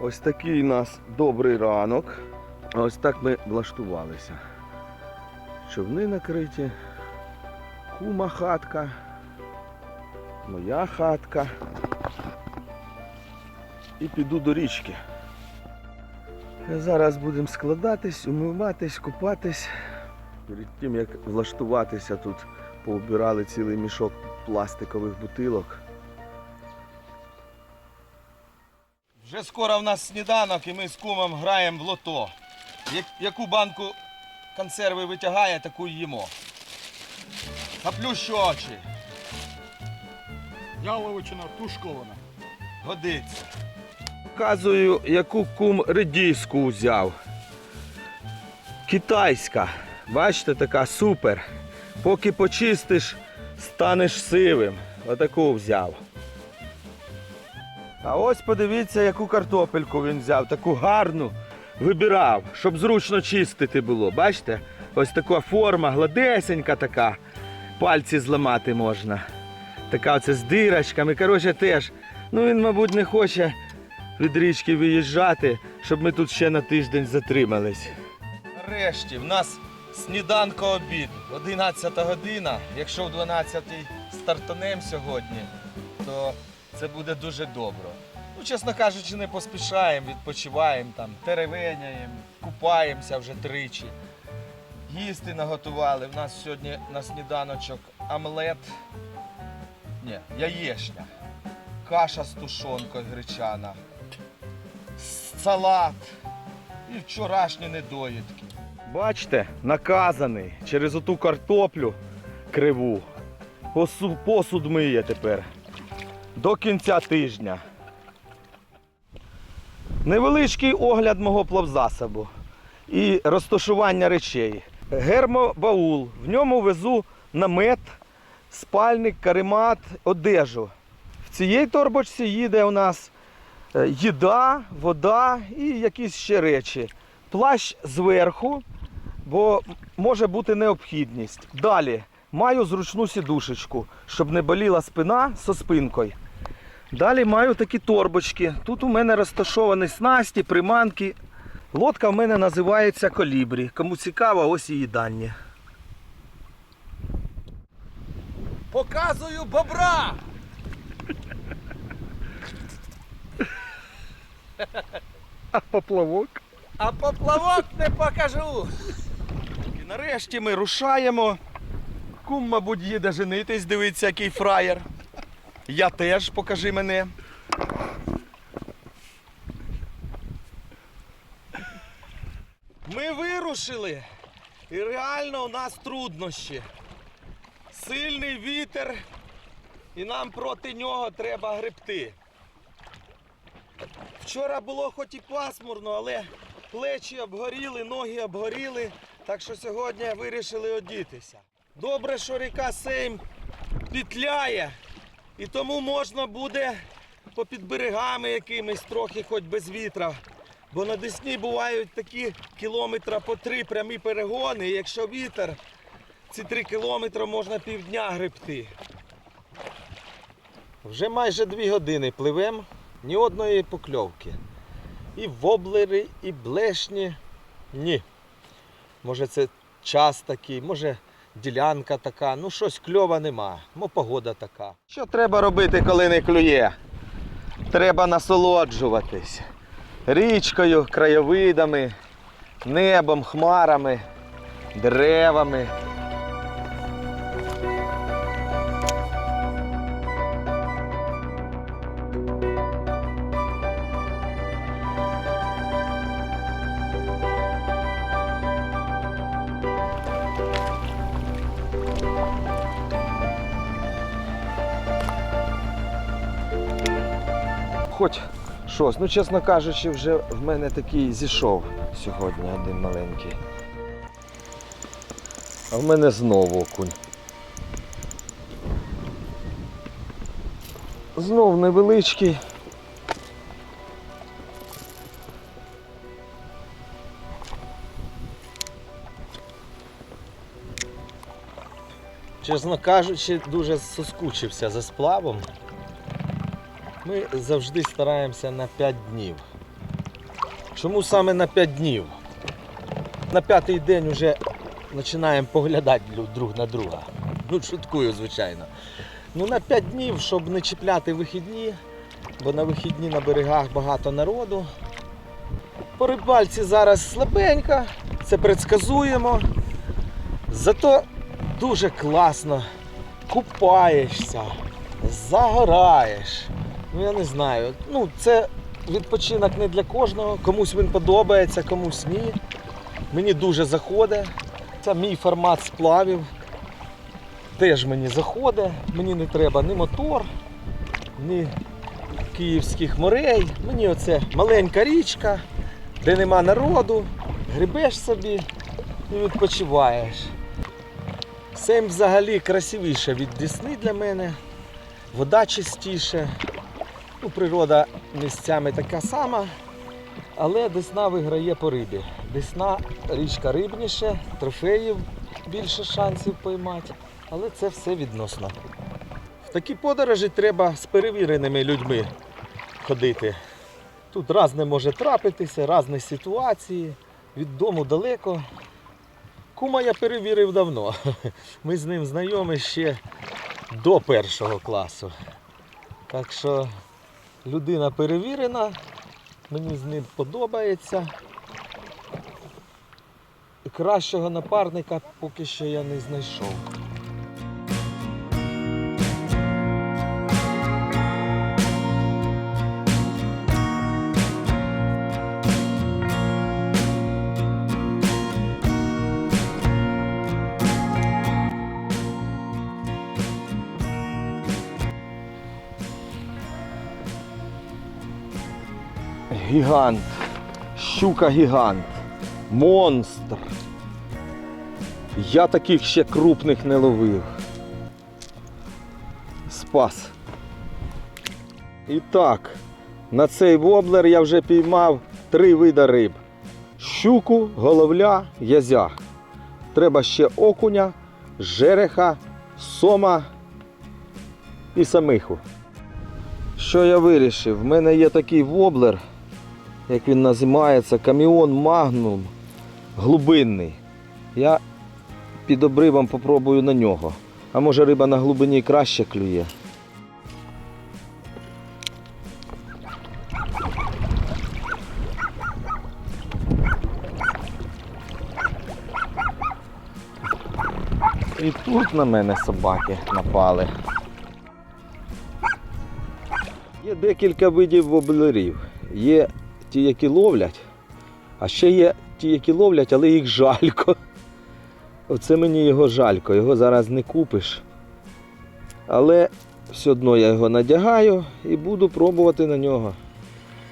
Ось такий у нас добрий ранок. Ось так ми влаштувалися. Човни накриті, кума хатка, моя хатка. І піду до річки. Зараз будемо складатись, умиватись, купатись. Перед тим як влаштуватися тут, поубирали цілий мішок пластикових бутилок. Вже скоро в нас сніданок і ми з кумом граємо в лото. Яку банку консерви витягає, таку й їмо. Заплющу очі. Яловичина тушкована. Годиться. Показую, яку кум редіску взяв. Китайська. Бачите, така супер. Поки почистиш, станеш сивим. Отаку взяв. А ось подивіться, яку картопельку він взяв, таку гарну. Вибирав, щоб зручно чистити було. Бачите? Ось така форма, гладесенька така. Пальці зламати можна. Така оце з дирочками. Коротше, теж. Ну він, мабуть, не хоче від річки виїжджати, щоб ми тут ще на тиждень затримались. Нарешті в нас сніданко обід. 11 година. Якщо в 12 стартанемо сьогодні, то це буде дуже добре. Ну, чесно кажучи, не поспішаємо, відпочиваємо там, теревеняємо, купаємося вже тричі. Їсти наготували. В нас сьогодні на сніданочок омлет. Ні, яєчня. Каша з тушонкою гречана. Салат. І вчорашні недоїдки. Бачите, наказаний через оту картоплю криву. Посуд, миє тепер. До кінця тижня. Невеличкий огляд мого плавзасобу і розташування речей. Гермобаул. В ньому везу намет, спальник, каремат, одежу. В цій торбочці їде у нас е, їда, вода і якісь ще речі. Плащ зверху, бо може бути необхідність. Далі маю зручну сідушечку, щоб не боліла спина со спинкою. Далі маю такі торбочки. Тут у мене розташовані снасті, приманки. Лодка в мене називається колібрі. Кому цікаво, ось її дані. Показую бобра! А поплавок? А поплавок не покажу. Нарешті ми рушаємо. Кум, мабуть, їде женитись, дивиться, який фраєр. Я теж покажи мене. Ми вирушили. І реально у нас труднощі. Сильний вітер, і нам проти нього треба гребти. Вчора було хоч і пасмурно, але плечі обгоріли, ноги обгоріли, так що сьогодні вирішили одітися. Добре, що ріка Сейм петляє, і тому можна буде попід берегами якимись трохи хоч без вітра. Бо на Десні бувають такі кілометра по три прямі перегони, і якщо вітер, ці три кілометри можна півдня гребти. Вже майже дві години пливемо, ні одної покльовки. І воблери, і блешні. Ні. Може це час такий, може ділянка така, ну щось кльова нема, ну погода така. Що треба робити, коли не клює? Треба насолоджуватись річкою, краєвидами, небом, хмарами, деревами. Щось, ну чесно кажучи, вже в мене такий зійшов сьогодні один маленький. А в мене знову окунь. Знов невеличкий. Чесно кажучи, дуже соскучився за сплавом. Ми завжди стараємося на 5 днів. Чому саме на 5 днів? На п'ятий день вже починаємо поглядати друг на друга. Ну, шуткую, звичайно. Ну, на 5 днів, щоб не чіпляти вихідні, бо на вихідні на берегах багато народу. По рибальці зараз слабенько, це предсказуємо. Зато дуже класно купаєшся, загораєш. Ну я не знаю. Ну, це відпочинок не для кожного. Комусь він подобається, комусь ні. Мені дуже заходить. Це мій формат сплавів. Теж мені заходить. Мені не треба ні мотор, ні київських морей. Мені оце маленька річка, де нема народу, грибеш собі і відпочиваєш. Сейм взагалі красивіше від Десни для мене, вода чистіше. Ну, природа місцями така сама, але Десна виграє по рибі. Десна річка рибніше, трофеїв більше шансів поймати, але це все відносно. В такі подорожі треба з перевіреними людьми ходити. Тут різне може трапитися, різні ситуації, від дому далеко. Кума я перевірив давно. Ми з ним знайомі ще до першого класу. Так що людина перевірена, мені з ним подобається. Кращого напарника поки що я не знайшов. Гігант. Щука гігант. Монстр. Я таких ще крупних не ловив. Спас. І так, на цей воблер я вже піймав три вида риб: щуку, головля, язя. Треба ще окуня, жереха, сома і самиху. Що я вирішив? В мене є такий воблер, як він називається, каміон Магнум глибинний. Я під обривом попробую на нього. А може риба на глибині краще клює. І тут на мене собаки напали. Є декілька видів воблерів. Є ті, які ловлять, а ще є ті, які ловлять, але їх жалько. Оце мені його жалько, його зараз не купиш. Але все одно я його надягаю і буду пробувати на нього.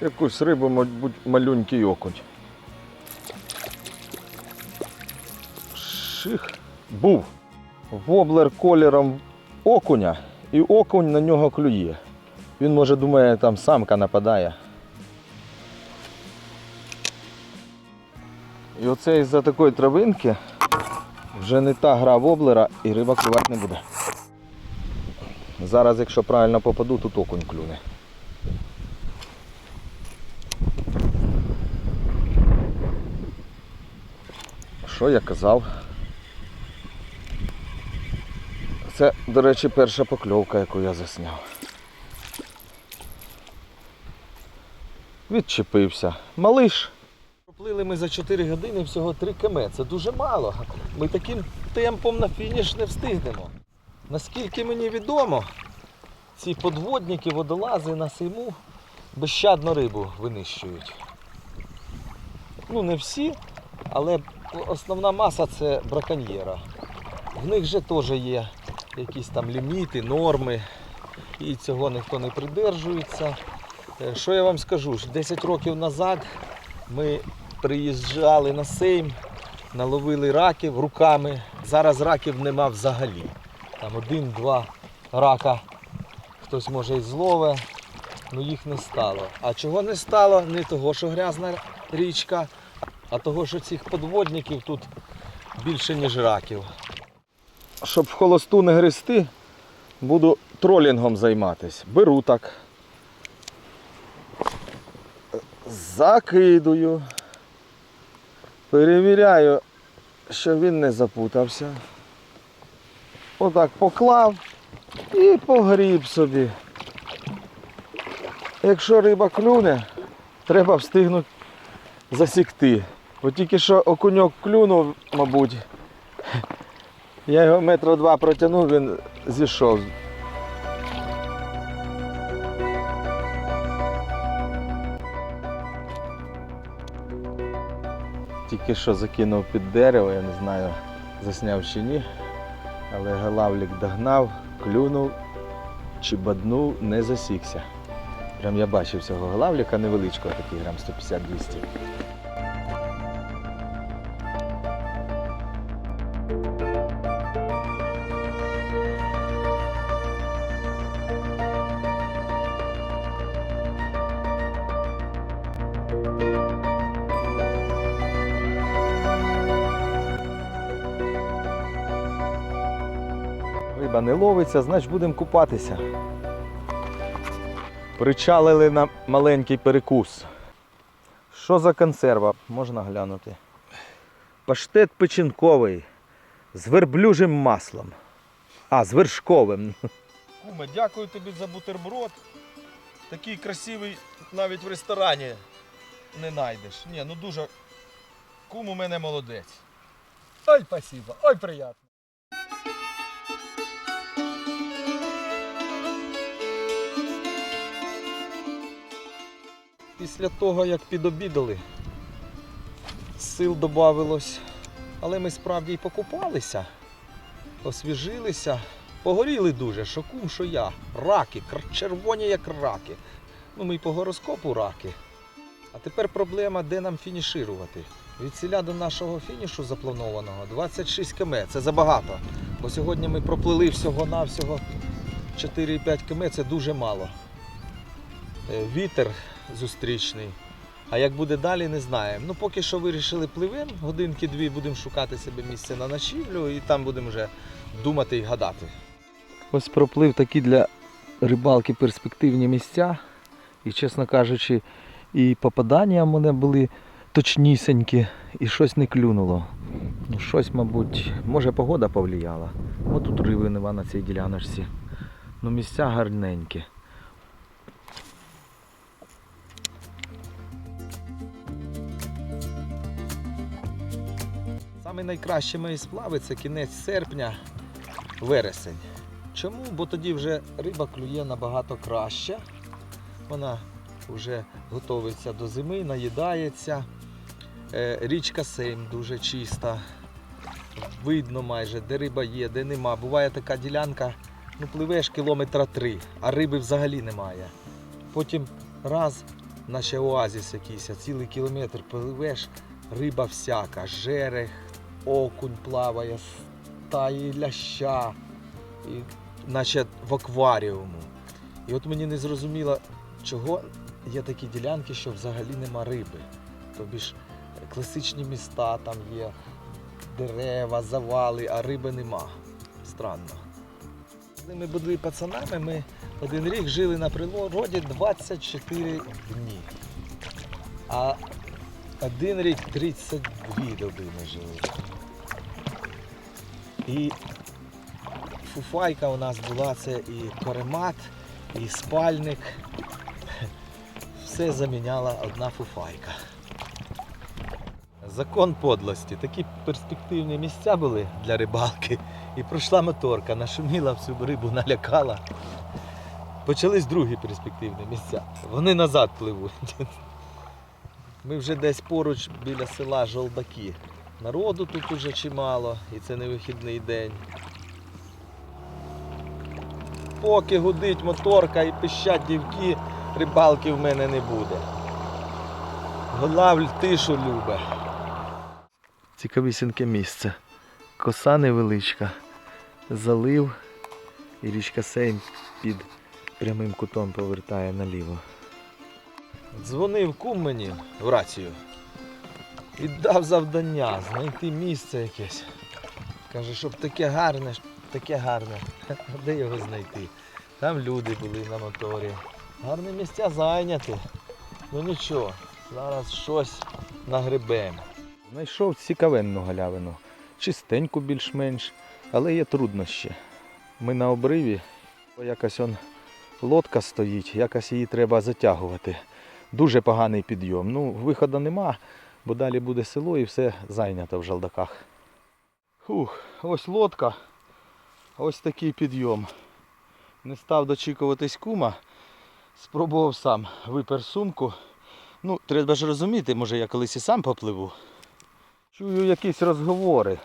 Якусь рибу, мабуть, малюнький окунь. Ших. Був. Воблер кольором окуня, і окунь на нього клює. Він може думає, там самка нападає. І оце із-за такої травинки вже не та гра воблера і риба клювати не буде. Зараз, якщо правильно попаду, тут окунь клюне. Що я казав? Це, до речі, перша покльовка, яку я засняв. Відчепився. Малиш. Проплили ми за 4 години всього 3 км. Це дуже мало. Ми таким темпом на фініш не встигнемо. Наскільки мені відомо, ці подводники, водолази на сейму безщадно рибу винищують. Ну, не всі, але основна маса це браконьєра. В них же теж є якісь там ліміти, норми, і цього ніхто не придержується. Е, Що я вам скажу? 10 років назад ми приїжджали на сейм, наловили раків руками. Зараз раків нема взагалі. Там один-два рака хтось може і злове, але їх не стало. А чого не стало? Не того, що грязна річка, а того, що цих подводників тут більше, ніж раків. щоб в холосту не грести, буду тролінгом займатися. Беру так. Закидую. Перевіряю, що він не запутався. Отак поклав і погріб собі. Якщо риба клюне, треба встигнути засікти. Бо тільки що окуньок клюнув, мабуть. Я його метра два протягнув, він зійшов. Тільки що закинув під дерево, я не знаю, засняв чи ні. Але галавлік догнав, клюнув, чібаднув, не засікся. Прям я бачив цього галавліка невеличкого, такий грам 150-200. Риба не ловиться, значить будемо купатися. Причалили на маленький перекус. Що за консерва? Можна глянути. Паштет печінковий з верблюжим маслом. А, з вершковим. Куме, дякую тобі за бутерброд. Такий красивий навіть в ресторані не знайдеш. Ні, ну дуже. Кум у мене молодець. Ой, спасибо, ой, приятно. Після того, як підобідали, сил додавилось, але ми справді і покупалися, освіжилися, погоріли дуже, що кум, що я. Раки, червоні як раки. Ну, ми й по гороскопу раки. А тепер проблема, де нам фініширувати. Від селя до нашого фінішу запланованого 26 км. Це забагато. Бо сьогодні ми проплили всього-навсього 4-5 км, це дуже мало. Е, Вітер зустрічний. А як буде далі, не знаємо. Ну, поки що вирішили пливем, годинки-дві будемо шукати себе місце на ночівлю і там будемо вже думати і гадати. Ось проплив такі для рибалки перспективні місця. І, чесно кажучи, і попадання в мене були точнісінькі, і щось не клюнуло. Ну, щось, мабуть, може погода повлияла. От тут риби нема на цій діляночці. Ну, місця гарненькі. Саме найкращі мої сплави це кінець серпня, вересень. Чому? Бо тоді вже риба клює набагато краще. Вона вже готується до зими, наїдається. Е, Річка Сейм дуже чиста. Видно майже, де риба є, де нема. Буває така ділянка, ну пливеш кілометра три, а риби взагалі немає. Потім раз, наче оазіс якийсь, цілий кілометр пливеш, риба всяка, жерех, окунь плаває, стаї ляща, і, наче в акваріуму. І от мені не зрозуміло, чого є такі ділянки, що взагалі нема риби. Тобі ж класичні міста там є, дерева, завали, а риби нема. Странно. Ми були пацанами, ми один рік жили на природі 24 дні. А один рік 32 доби ми жили. І фуфайка у нас була це і коремат, і спальник. Все заміняла одна фуфайка. Закон подлості. Такі перспективні місця були для рибалки. І пройшла моторка, нашуміла всю рибу, налякала. Почались другі перспективні місця. Вони назад пливуть. Ми вже десь поруч біля села Жолдаки. Народу тут уже чимало, і це не вихідний день. Поки гудить моторка і пищать дівки, рибалки в мене не буде. Голавль тишу любе. Цікавісіньке місце. Коса невеличка, залив і річка Сейм під прямим кутом повертає наліво. Дзвонив кум мені в рацію. Віддав завдання знайти місце якесь. Каже, щоб таке гарне, таке гарне. Де його знайти? Там люди були на моторі. Гарне місця зайняті. Ну нічого, зараз щось нагребемо. Знайшов цікавенну галявину. Чистеньку більш-менш, але є труднощі. Ми на обриві, якась он лодка стоїть, якось її треба затягувати. Дуже поганий підйом. Ну, виходу нема, бо далі буде село і все зайнято в жалдаках. Фух, ось лодка, ось такий підйом. Не став дочікуватись кума, спробував сам, випер сумку. Ну, треба ж розуміти, може я колись і сам попливу. Чую якісь розговори.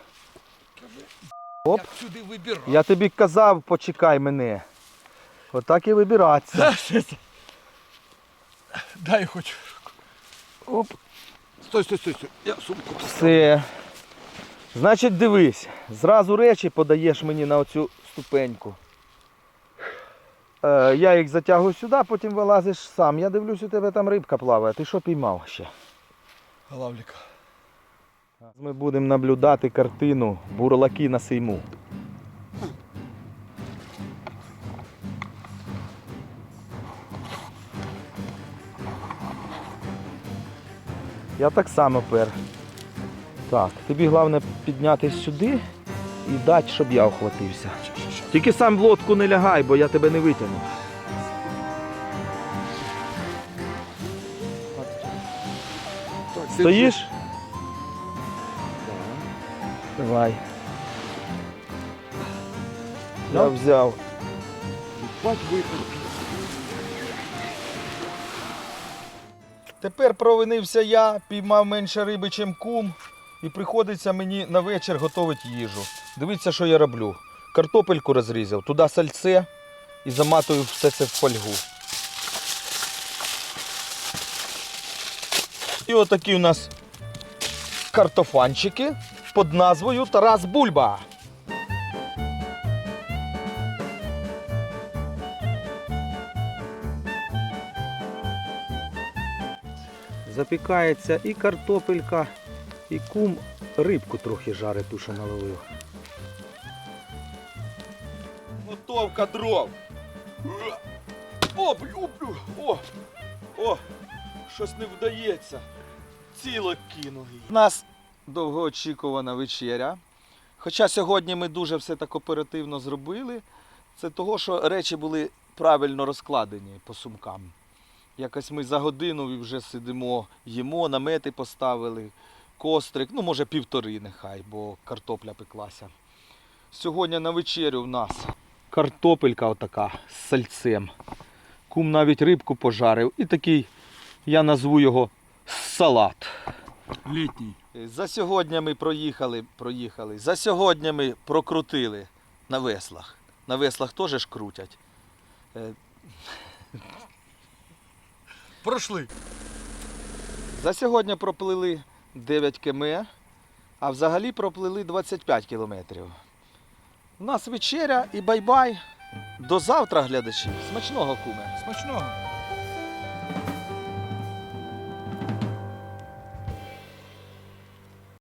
Оп. Як сюди вибирав. Я тобі казав, почекай мене. Отак і вибиратися. Дай хоч. Оп, Стой, стой, стой, стой. Я сумку все. Значить, дивись, зразу речі подаєш мені на оцю ступеньку. Е, я їх затягую сюди, потім вилазиш сам. Я дивлюсь, у тебе там рибка плаває. Ти що піймав ще? Лавліка. Ми будемо наблюдати картину бурлаки на сейму. Я так само пер. Так, тобі головне піднятися сюди і дати, щоб я охватився. Тільки сам в лодку не лягай, бо я тебе не витягну. Стоїш? Давай. Я взяв. Бать випив. Тепер провинився я, піймав менше риби, чим кум, і приходиться мені на вечір готувати їжу. Дивіться, що я роблю. Картопельку розрізав, туди сальце і заматую все це в фольгу. І отакі у нас картофанчики під назвою Тарас Бульба. Запікається і картопелька, і кум рибку трохи жарить, ту, що наловив. Готовка дров. О, блю, О, о, щось не вдається. Ціло кинув. У нас довгоочікувана вечеря. Хоча сьогодні ми дуже все так оперативно зробили. Це того, що речі були правильно розкладені по сумкам. Якось ми за годину вже сидимо, їмо, намети поставили, кострик, ну може півтори нехай, бо картопля пеклася. Сьогодні на вечерю в нас картопелька отака з сальцем. Кум навіть рибку пожарив і такий, я назву його салат. Літній. За сьогодні ми проїхали, проїхали. За сьогодні ми прокрутили на веслах. На веслах теж ж крутять. Пройшли. За сьогодні проплили 9 км, а взагалі проплили 25 кілометрів. У нас вечеря і бай-бай. До завтра, глядачі. Смачного куме. Смачного.